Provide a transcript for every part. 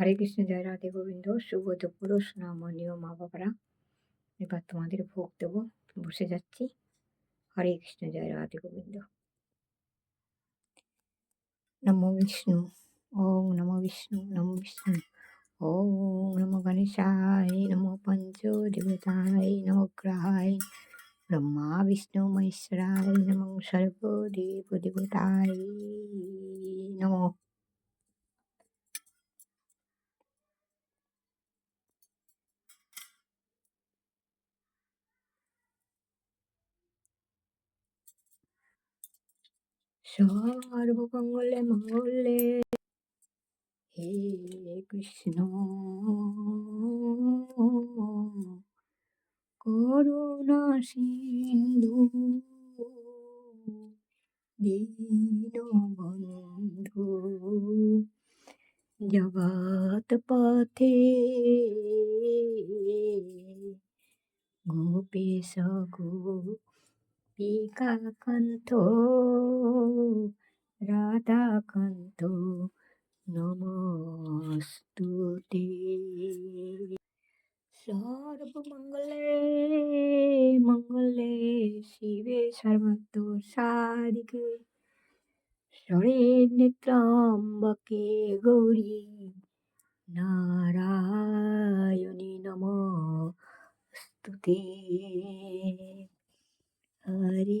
হরে কৃষ্ণ, জয় রাধে গোবিন্দ। শুভ দুপুর সোনামণীয় মা বাবারা। এবার তোমাদের ভোগ দেবো। বসে যাচ্ছি। হরে কৃষ্ণ, জয় রাধে গোবিন্দ। নমো বিষ্ণু। ওম নমো বিষ্ণু নমো বিষ্ণু। ওম নমো গণেশায় নমো পঞ্চ দেবতায় নমো গ্রহায় ব্রহ্মা, বিষ্ণু, মহেশ্বরায় নমো সর্বদেব দেবতায় নমো। সর্বমঙ্গলে মঙ্গলে। হে কৃষ্ণ। করুণা সিন্ধু। দীনবন্ধু জগৎ পথে গোপেশ গোপিকাকান্ত রাধাকান্ত নমস্তুতে সর্বমঙ্গলে মঙ্গলে শিবে সর্বত সাদিকে সরে নেত্রাম্বকে গৌরী নারায়ণী নমস্তুতে হরে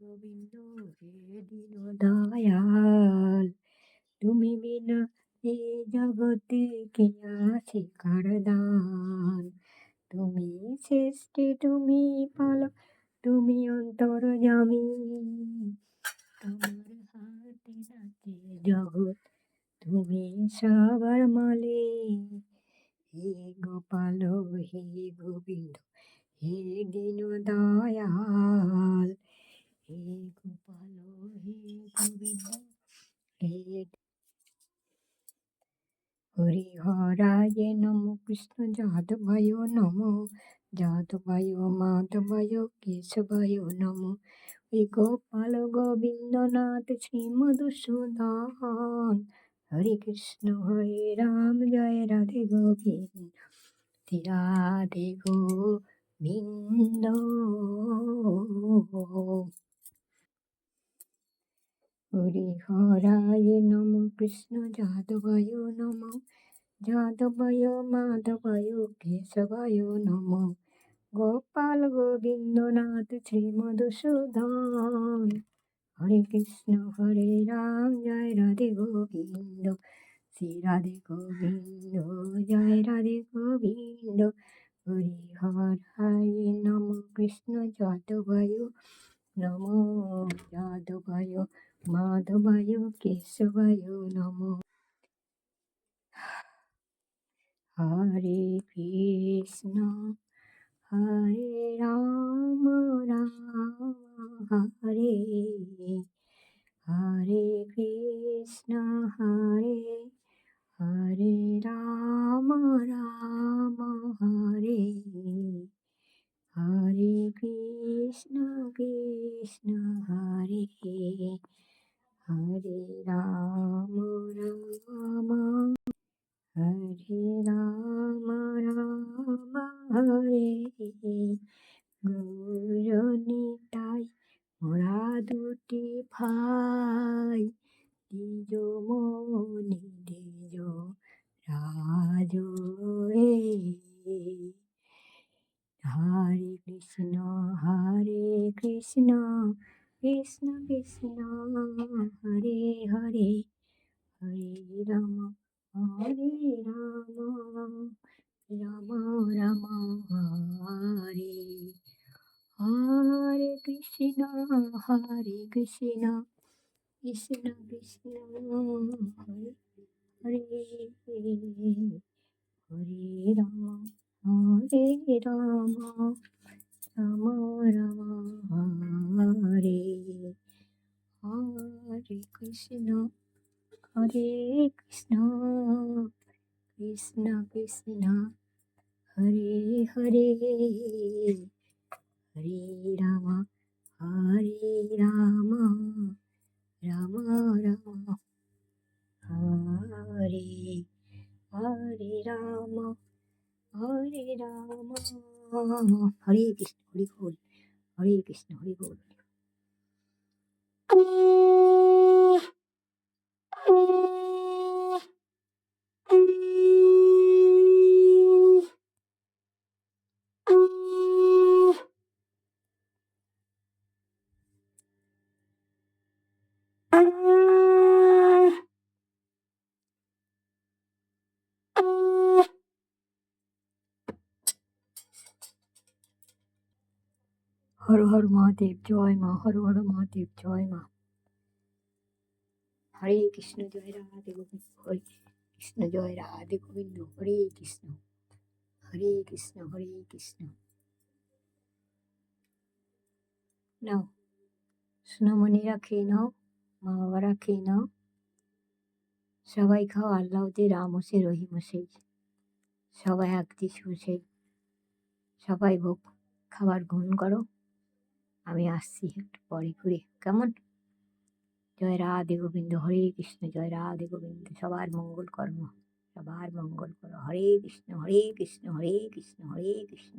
গোবিন্দ হে দীন দয়াল তুমি বিনা এই জগতে কে আছে কার দান তুমি সৃষ্টি তুমি পালক তুমি অন্তর জামি তোমার হাতে নাচে জগৎ তুমি সবার মালে হে গোপাল হে গোবিন্দ হে দীন দয়াল হে গোপাল, হে গোবিন্দ, হে হরি হরায় নম কৃষ্ণ যাদবায় নম, যাদবায় মাধবায় কেশবায় নম। ওই গোপাল গোবিন্দনাথ শ্রী মধুসূদন, হরে কৃষ্ণ, হরে রাম, জয় রাধে গোবিন্দ। রাধে গোবিন্দ। হরি হরায় নম কৃষ্ণ যাদবায় নম। যাদবায়, মাধবায়, কেশবায় নম। গোপাল গোবিন্দনাথ শ্রীমধুসূদন। হরে কৃষ্ণ, হরে রাম, জয় রাধে গোবিন্দ। শ্রী রাধে গোবিন্দ, জয় রাধে গোবিন্দ। হরি হরায় নম কৃষ্ণ যাদবায় নম যাদবায় মাধবায় কেশবায় নম হরে কৃষ্ণ হরে রাম রাম হরে হরে কৃষ্ণ হরে হরে রাম রাম হরে হরে কৃষ্ণ কৃষ্ণ হরে হরে রাম রাম, হরে রাম রাম, হরে গৌরনিতাই মোরা দুটি ভাই দ্বিজ মনি দ্বিজ রাজ কৃষ্ণ কৃষ্ণ কৃষ্ণ হরে হরে হরে রাম হরে রাম রাম রাম হরে হরে কৃষ্ণ হরে কৃষ্ণ কৃষ্ণ কৃষ্ণ হরে হরে হরে রাম হরে রাম রাম রাম হরে হরে কৃষ্ণ হরে কৃষ্ণ কৃষ্ণ কৃষ্ণ হরে হরে হরে も、ハリーキスのホリゴール、ハリーキスのホリゴール。হর হর মহাদেব জয় মা, হর হর মহাদেব জয় মা। হরে কৃষ্ণ জয় রাধে গোবিন্দ, হরে কৃষ্ণ জয় রাধে গোবিন্দ, হরে কৃষ্ণ হরে কৃষ্ণ হরে কৃষ্ণ। নাও সোনামণিরা খেয়ে নাও, মা বাবারা খেয়ে নাও। সবাই খাও আল্লাহতে রাম হোসে রহিম হোসে সবাই একদিস বসে। সবাই ভোগ খাবার গ্রহণ করো। আমি আসছি একটু পরে ঘুরে, কেমন? জয় রাধে গোবিন্দ, হরে কৃষ্ণ, জয় রাধে গোবিন্দ, সবার মঙ্গল কর্ম, সবার মঙ্গল করো, হরে কৃষ্ণ হরে কৃষ্ণ হরে কৃষ্ণ হরে কৃষ্ণ।